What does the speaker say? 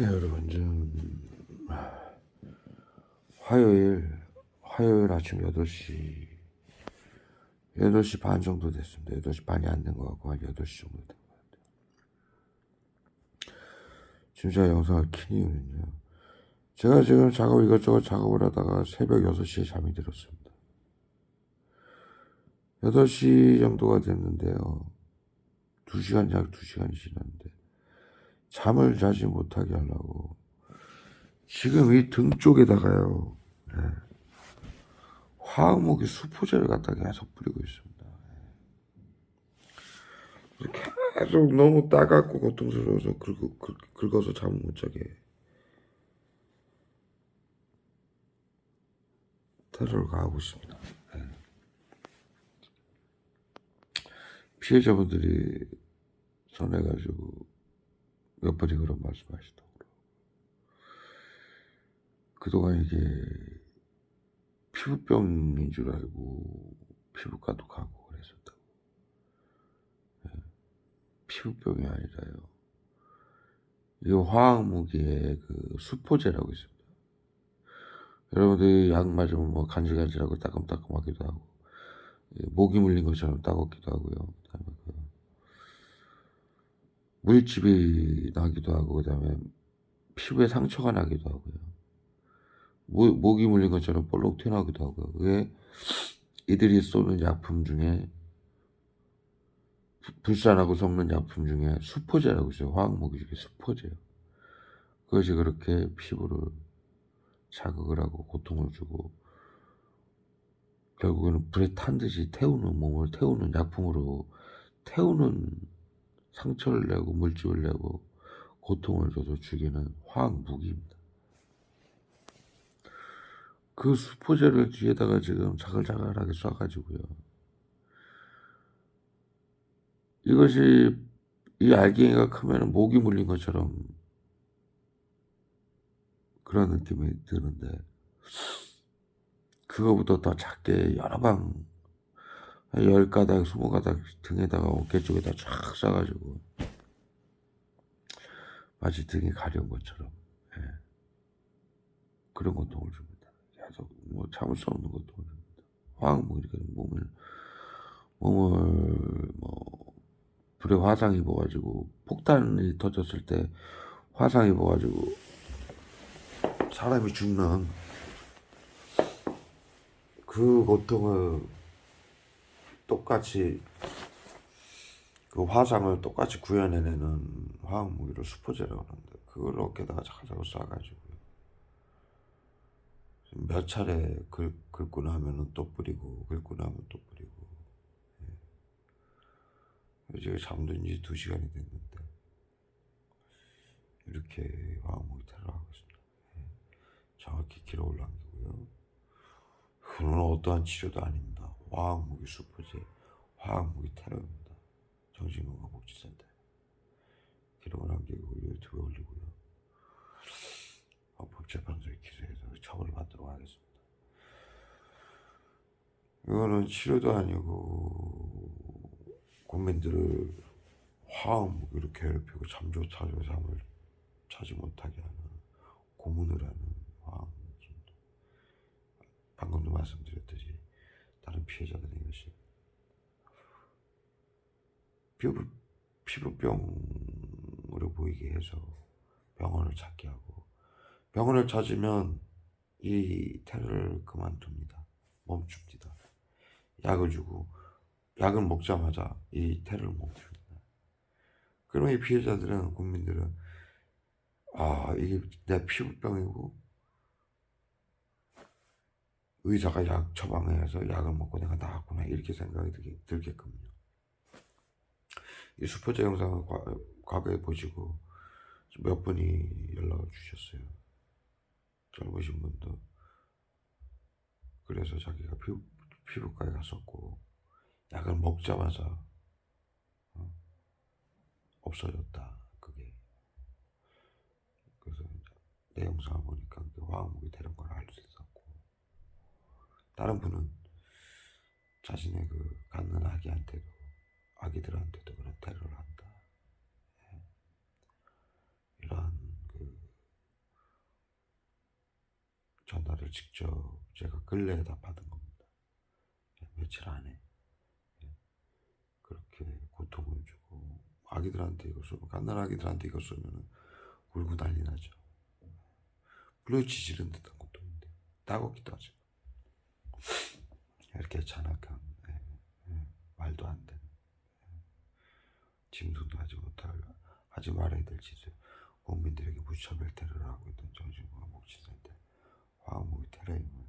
네, 여러분, 좀, 화요일, 화요일 아침 8시, 8시 반 정도 됐습니다. 8시 반이 안 된 것 같고, 한 8시 정도 된 것 같아요. 지금 제가 영상을 킨 이유는요. 제가 지금 작업, 이것저것 작업을 하다가 새벽 6시에 잠이 들었습니다. 8시 정도가 됐는데요. 2시간, 약 2시간이 지났는데, 잠을 자지 못하게 하려고 지금 이 등 쪽에다가요 네. 화학목이 수포제를 갖다 계속 뿌리고 있습니다. 네. 계속 너무 따갑고 고통스러워서 긁어, 긁, 긁어서 잠을 못 자게 테러를 가하고 있습니다. 네. 피해자분들이 전해가지고 몇 번이 그런 말씀하시더라고요. 그동안 이게 피부병인 줄 알고 피부과도 가고 그랬었다고. 예. 피부병이 아니라요. 이 화학무기에 그 수포제라고 있습니다. 여러분들이 약 맞으면 뭐 간질간질하고 따끔따끔하기도 하고 예, 모기 물린 것처럼 따갑기도 하고요. 물집이 나기도 하고 그다음에 피부에 상처가 나기도 하고요. 모, 모기 물린 것처럼 볼록 튀어나오기도 하고요. 그게 이들이 쏘는 약품 중에 불산하고 섞는 약품 중에 수포제라고 있어요. 화학무기 중에 수포제요. 그것이 그렇게 피부를 자극을 하고 고통을 주고 결국에는 불에 탄 듯이 태우는 몸을 태우는 약품으로 태우는 상처를 내고 물집을 내고 고통을 줘도 죽이는 화학 무기입니다. 그 수포제를 뒤에다가 지금 자글자글하게 쏴가지고요. 이것이 이 알갱이가 크면 모기 물린 것처럼 그런 느낌이 드는데 그거보다 더 작게 여러 방 열 가닥, 스무 가닥 등에다가 어깨 쪽에다 쫙 싸가지고 마치 등이 가려운 것처럼 예. 그런 고통을 줍니다. 계속 뭐 참을 수 없는 고통을 줍니다. 화학무기니까 몸을 몸을 뭐 불에 화상 입어가지고 폭탄이 터졌을 때 화상 입어가지고 사람이 죽는 그 고통을 똑같이 그 화상을 똑같이 구현해내는 화학 무기를 수포제라고 하는데 그걸 어깨다가 자글자글 쏴가지고요. 몇 차례 긁, 긁고 나면은 또 뿌리고 긁고 나면 또 뿌리고 예. 제가 잠든 지 두 시간이 됐는데 이렇게 화학 무기 테러를 하고 있습니다. 예. 정확히 기록을 남기고요. 그는 어떠한 치료도 아닙니다. 화학무기 수포제, 화학무기 테러입니다. 정신건강복지센터. 기록을 남기고 유튜브에 올리고요. 헌법재판소에 기소해서 처벌을 받도록 하겠습니다. 이거는 치료도 아니고 국민들을 화학무기로 괴롭히고 잠조차조 잠을 자지 못하게 하는 고문을 하는 화학무기입니다. 방금도 말씀드렸듯이 다른 피해자들의 것이 피부, 피부병으로 보이게 해서 병원을 찾게 하고 병원을 찾으면 이 테러를 그만둡니다. 멈춥니다. 약을 주고 약을 먹자마자 이 테러를 멈춥니다. 그러면 이 피해자들은 국민들은 아 이게 내 피부병이고 의사가 약 처방해서 약을 먹고 내가 나았구나 이렇게 생각이 들게, 들게끔요. 이 수포자 영상을 과, 과거에 보시고 몇 분이 연락을 주셨어요. 젊으신 분도 그래서 자기가 피부, 피부과에 갔었고 약을 먹자마자 어, 없어졌다 그게 그래서 내 영상을 보니까 화학무기 되는 걸 알 수 있었고 다른 분은 자신의 그 갖는 아기한테도 아기들한테도 그런 테러를 한다. 예. 네. 이러한 그 전화를 직접 제가 근래에 다 받은 겁니다. 예, 며칠 안에 네. 그렇게 고통을 주고 아기들한테 이거 쓰고 갓난 아기들한테 이거 쓰면은 울고 난리 나죠. 물론 지지른 듯한 고통인데 따갑기도 하죠. 이렇게 잔악한 예, 예, 말도 안 되는. 예, 짐승도 하지 못할 하지 말아야 될 짓을 국민들에게 무차별 테러를 하고 있던 정신과 목치센터 화학무기 테러임을